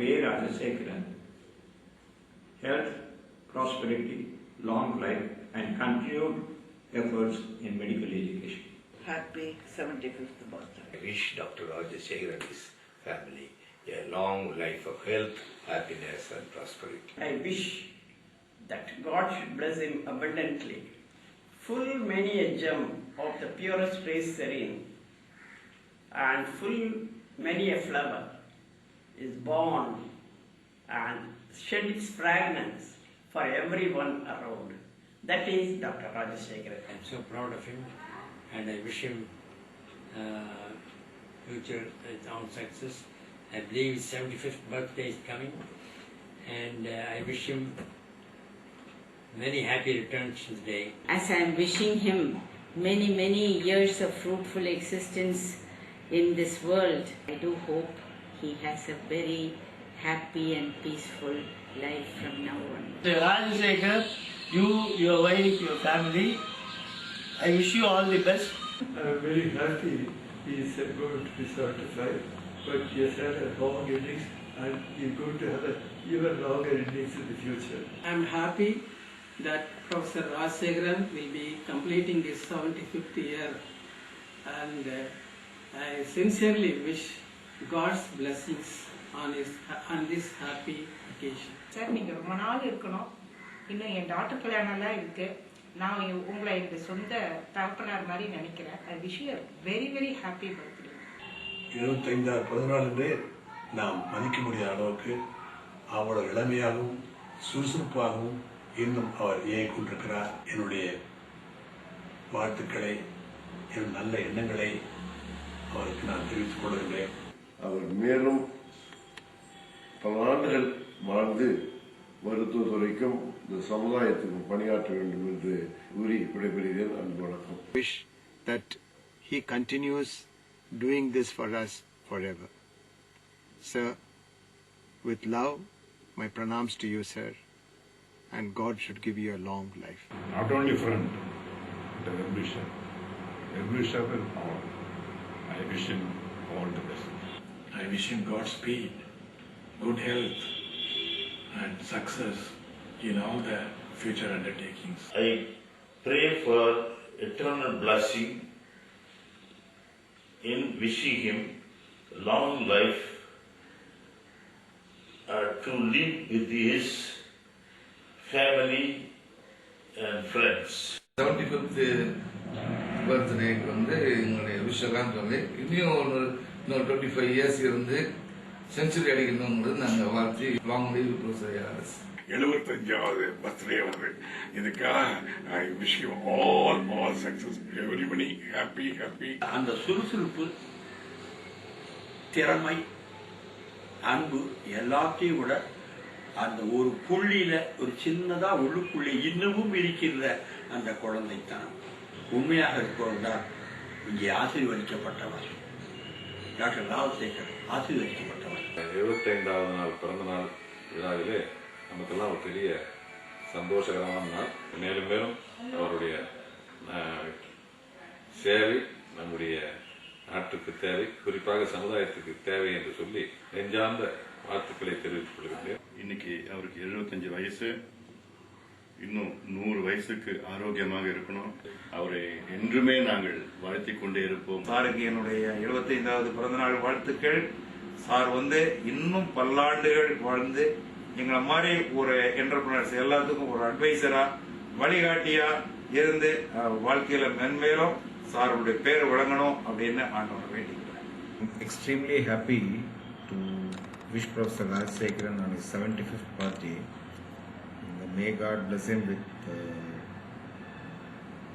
K. Rajasekharan health, prosperity, long life, and continued efforts in medical education. Happy 75th birthday. I wish Dr. Rajasekharan and his family a long life of health, happiness, and prosperity. I wish that God should bless him abundantly. Full many a gem of the purest race serene, and full many a flower is born and shed its fragrance for everyone around. That is Dr. Rajashekharan. I'm so proud of him and I wish him uh, future uh, on success. I believe his 75th birthday is coming and uh, I wish him many happy returns to the day. as I am wishing him many, many years of fruitful existence in this world, I do hope he has a very happy and peaceful life from now on. Mr. Rajashekhar, you, your wife, your family, I wish you all the best. I'm very happy he is going to be certified, but he has had a long innings and he's going to have an even longer innings in the future. I'm happy that Professor Rajsekharan will be completing his 75th year and uh, I sincerely wish God's blessings on, his, on this happy occasion. Sir நீங்கள் ரொம்ப நாள் இருக்கணும். இன்னும் என் doctor கல்யாணம்லாம் இருக்கு. நான் உங்களை இந்த சொந்த தகப்பனார் மாதிரி நினைக்கிறேன். I wish you very very happy birthday இருபத்தைந்தாவது பிறந்தநாள் என்று நாம் மதிக்க முடியாத அளவுக்கு அவரோட இளமையாகவும் சுறுசுறுப்பாகவும் இன்னும் அவர் இயங்கிக் கொண்டிருக்கிறார். என்னுடைய வாழ்த்துக்களை என் நல்ல எண்ணங்களை அவருக்கு நான் தெரிவித்துக் கொள்கின்றேன் அவர் மேலும் பல ஆண்டுகள் வாழ்ந்து மருத்துவத்துறைக்கும் இந்த சமுதாயத்துக்கும் பணியாற்ற வேண்டும் என்று கூறி விடைபெறுகிறேன் அன்பு வணக்கம் wish that he continues doing this for us forever. Sir, with love, my pranams to you, sir, and God should give you a long life. not only friend, but a well-wisher. Well-wisher and all. I wish him all the best. I wish him Godspeed, good health, and success in all the future undertakings. I pray for eternal blessing in wishing him long life uh, to live with his family and friends. Seventy fifth பர்த்டேக்கு வந்து எங்களுடைய விஷயம்லாம் சொல்லி இன்னும் ஒரு இன்னொரு twenty five years இருந்து century அடிக்கணுங்கிறது நாங்கள் வாழ்த்தி லாங் லீவ் ப்ரொசையாஸ் எழுபத்தஞ்சாவது பர்த்டே வருது இதுக்காக I wish you all all success everybody happy happy அந்த சுறுசுறுப்பு திறமை அன்பு எல்லாத்தையும் விட அந்த ஒரு புள்ளியில ஒரு சின்னதா உள்ளுக்குள்ளே இன்னமும் இருக்கின்ற அந்த குழந்தைத்தனம். உண்மையாக இருப்பவர் தான் இங்கே ஆசீர்வதிக்கப்பட்டவர். டாக்டர் ராஜசேகர் ஆசீர்வதிக்கப்பட்டவர். எழுபத்தைந்தாவது நாள் பிறந்த நாள் விழாவிலே நமக்கெல்லாம் ஒரு பெரிய சந்தோஷகரமான நாள். மேலும் மேலும் அவருடைய சேவை நம்முடைய நாட்டுக்கு தேவை குறிப்பாக சமுதாயத்துக்கு தேவை என்று சொல்லி நெஞ்சார்ந்த வாழ்த்துக்களை தெரிவித்துக் கொள்கின்றேன். இன்னைக்கு அவருக்கு எழுபத்தஞ்சு வயசு. இன்னும் நூறு வயசுக்கு ஆரோக்கியமாக இருக்கணும். அவரை என்றுமே நாங்கள் வாழ்த்திக் கொண்டே இருப்போம். சாருக்கு என்னுடைய எழுபத்தைந்தாவது பிறந்தநாள் வாழ்த்துக்கள். சார் வந்து இன்னும் பல்லாண்டுகள் வாழ்ந்து எங்களை மாதிரி ஒரு என்டர்பிரினர்ஸ் எல்லாத்துக்கும் ஒரு அட்வைசரா வழிகாட்டியா இருந்து வாழ்க்கையில மென்மேலும் சாருடைய பேர் விளங்கணும் அப்படின்னு ஆண்டவனை வேண்டிக்கிறேன். Extremely happy to wish Professor Rajsekharan on his 75th birthday. May God bless him with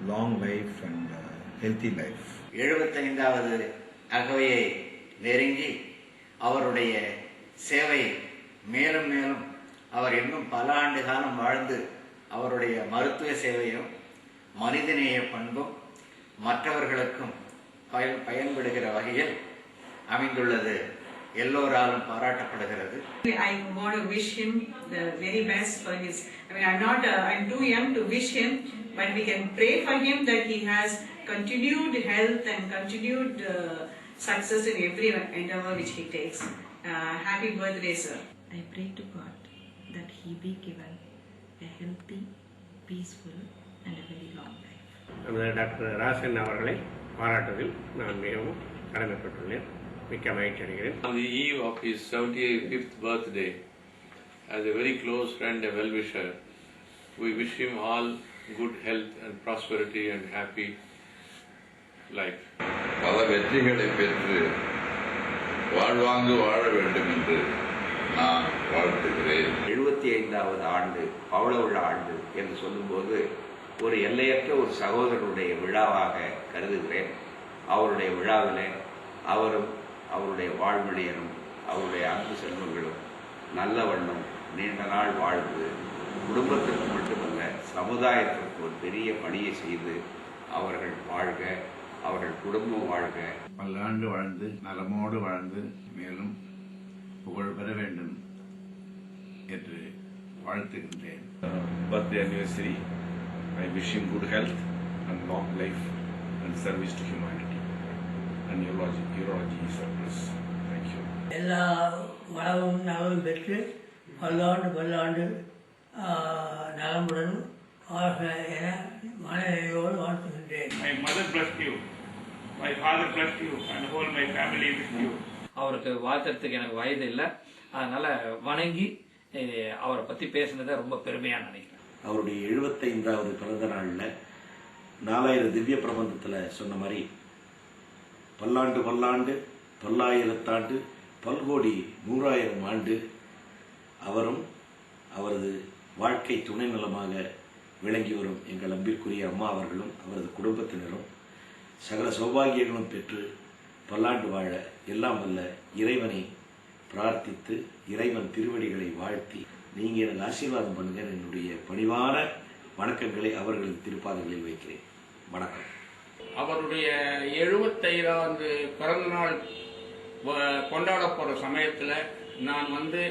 long life and healthy life எழுபத்தைந்தாவது அகவையை நெருங்கி அவருடைய சேவை மேலும் மேலும் அவர் இன்னும் பல ஆண்டு காலம் வாழ்ந்து அவருடைய மருத்துவ சேவையும் மனிதநேய பண்பும் மற்றவர்களுக்கும் பயன் பயன்படுகிற வகையில் அமைந்துள்ளது. எல்லோராலும் பாராட்டப்படுகிறது I want to wish him the very best for his. I mean, I'm not. Uh, I'm too young to wish him, but we can pray for him that he has continued health and continued uh, success in every endeavor which he takes. Uh, happy birthday, sir. I pray to God that he be given a healthy, peaceful, and a very long life. நமது doctor Rasan அவர்களை பாராட்டுவதில் நான் மிகவும் கடமைப்பட்டுள்ளேன் மிக்க மகிழ்ச்சி அடைகிறேன் On the eve of his 75th birthday, as a very close friend and well-wisher, we wish him all good health and prosperity and happy life. பல வெற்றிகளை பெற்று வாழ்வாங்கு வாழ வேண்டும் என்று நான் வாழ்த்துகிறேன். எழுபத்தி ஐந்தாவது ஆண்டு பவள விழா ஆண்டு என்று சொல்லும்போது ஒரு எல்லையற்ற ஒரு சகோதரருடைய விழாவாக கருதுகிறேன். அவருடைய விழாவிலே அவரும் அவருடைய வாழ்விடையரும் அவருடைய அன்பு செல்வங்களும் நல்ல வண்ணம் நீண்ட நாள் வாழ்ந்து குடும்பத்திற்கு மட்டுமல்ல சமுதாயத்திற்கு ஒரு பெரிய பணியை செய்து அவர்கள் வாழ்க அவர்கள் குடும்பம் வாழ்க. பல்லாண்டு வாழ்ந்து நலமோடு வாழ்ந்து மேலும் புகழ் பெற வேண்டும் என்று வாழ்த்துகின்றேன். Birthday anniversary. I wish him good health and long life and service to is a plus. Thank you. எல்லா வளமும் நலமும் பெற்று பல்லாண்டு பல்லாண்டு நலமுடன் வாழ்க என மனைவியோடு வாழ்த்துகின்றேன் My mother blessed you. My father blessed you. And whole my family with you. அவருக்கு வாழ்த்துறதுக்கு எனக்கு வயது இல்லை அதனால வணங்கி அவரை பத்தி பேசுனதை ரொம்ப பெருமையா நினைக்கிறேன் அவருடைய எழுபத்தைந்தாவது பிறந்த நாளில் நாலாயிரம் திவ்ய பிரபந்தத்தில் சொன்ன மாதிரி பல்லாண்டு பல்லாண்டு பல்லாயிரத்தாண்டு பல்கோடி நூறாயிரம் ஆண்டு அவரும் அவரது வாழ்க்கை துணை நலமாக விளங்கி வரும் எங்கள் அன்பிற்குரிய அம்மா அவர்களும் அவரது குடும்பத்தினரும். சகல சௌபாகியங்களும் பெற்று பல்லாண்டு வாழ எல்லாம் வல்ல இறைவனை பிரார்த்தித்து இறைவன் திருவடிகளை வாழ்த்தி நீங்கள் எனக்கு ஆசீர்வாதம் பண்ணுங்கள் என்னுடைய பணிவான வணக்கங்களை அவர்களின் திருப்பாதங்களில் வைக்கிறேன். வணக்கம். அவருடைய எழுபத்தைந்தாவது பிறந்த நாள் கொண்டாட போகிற சமயத்தில் நான் வந்து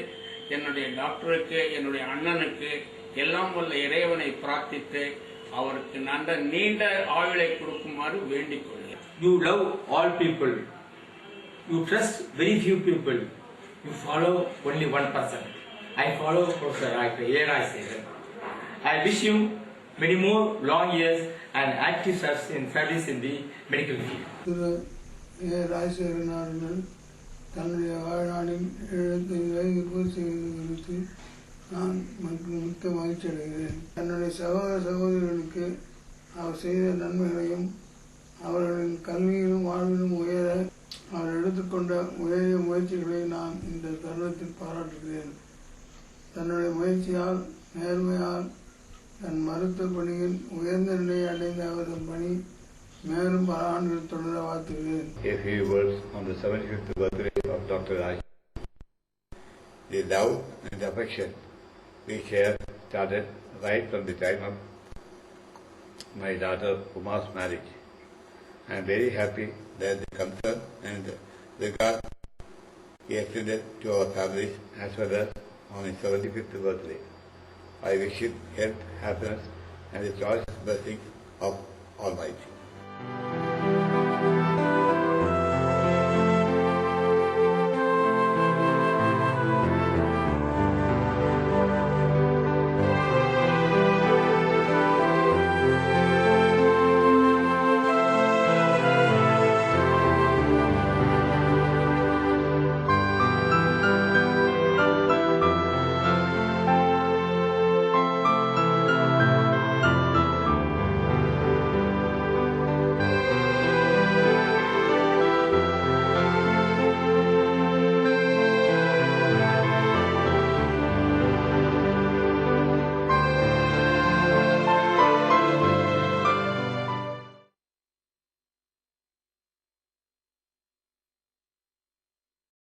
என்னுடைய டாக்டருக்கு என்னுடைய அண்ணனுக்கு எல்லாம் உள்ள இறைவனை பிரார்த்தித்து அவருக்கு நல்ல நீண்ட ஆயுளை கொடுக்குமாறு வேண்டிக் கொள்கிறேன் you love all people you trust very few people you follow only one person I follow professor ஏராய் Sekar I wish you many more long years and active service in service in the medical field. Thiru A Rajasekaran தன்னுடைய வாழ்நாளில் எழுபத்தி வயது பூர்த்தி குறித்து நான் மிக்க மகிழ்ச்சி அடைகிறேன் தன்னுடைய சகோதர சகோதரிகளுக்கு அவர் செய்த நன்மைகளையும் அவர்களின் கல்வியிலும் வாழ்விலும் உயர அவர் எடுத்துக்கொண்ட உயரிய முயற்சிகளை நான் இந்த தருணத்தில் பாராட்டுகிறேன் தன்னுடைய முயற்சியால் நேர்மையால் தன் மருத்துவ பணியில் உயர்ந்த நிலையை அடைந்த அவரது பணி மேலும் பல ஆண்டுகள் தொடர வாழ்த்துகிறேன் a few words on the 75th birthday of Dr. Raj. The love and affection we share started right from the time of my daughter Uma's marriage. I am very happy that the concern and regard he extended to our families as well as on his 75th birthday. I wish you health, happiness, and the choice blessing of Almighty.